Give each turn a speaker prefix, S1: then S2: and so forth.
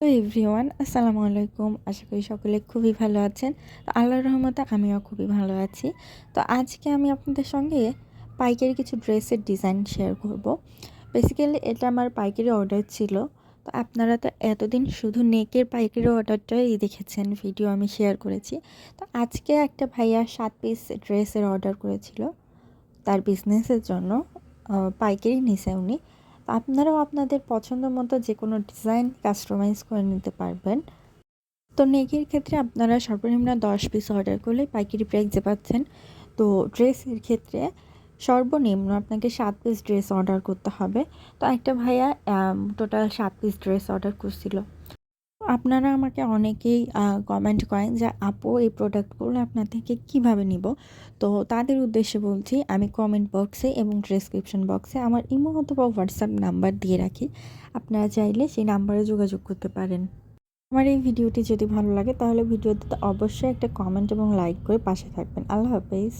S1: তো এভরিওয়ান, আসসালামু আলাইকুম। আশা করি সকলে খুবই ভালো আছেন। তো আল্লাহর রহমতে আমিও খুবই ভালো আছি। তো আজকে আমি আপনাদের সঙ্গে পাইকারি কিছু ড্রেসের ডিজাইন শেয়ার করব। বেসিক্যালি এটা আমার পাইকারি অর্ডার ছিল। তো আপনারা তো এতদিন শুধু নেকের পাইকারি অর্ডারটাই দেখেছেন, ভিডিও আমি শেয়ার করেছি। তো আজকে একটা ভাইয়া সাত পিস ড্রেসের অর্ডার করেছিল। তার বিজনেসের জন্য পাইকারি নিছে উনি। আপনারাও আপনাদের পছন্দ মতো যে কোনো ডিজাইন কাস্টমাইজ করে নিতে পারবেন। তো নেকির ক্ষেত্রে আপনারা সর্বনিম্ন দশ পিস অর্ডার করলে পাইকারি প্রাইসে পাচ্ছেন, তো ড্রেসের ক্ষেত্রে সর্বনিম্ন আপনাকে সাত পিস ড্রেস অর্ডার করতে হবে। তো একটা ভাইয়া টোটাল সাত পিস ড্রেস অর্ডার করছিল। আপনারা আমাকে অনেকেই কমেন্ট করেন যে, আপু, এই প্রোডাক্টগুলো আপনার থেকে কীভাবে নিব? তো তাদের উদ্দেশ্যে বলছি, আমি কমেন্ট বক্সে এবং ডিসক্রিপশন বক্সে আমার ইমো অথবা হোয়াটসঅ্যাপ নাম্বার দিয়ে রাখি। আপনারা চাইলে সেই নাম্বারে যোগাযোগ করতে পারেন। আমার এই ভিডিওটি যদি ভালো লাগে, তাহলে ভিডিওতে অবশ্যই একটা কমেন্ট এবং লাইক করে পাশে থাকবেন। আল্লাহ হাফেজ।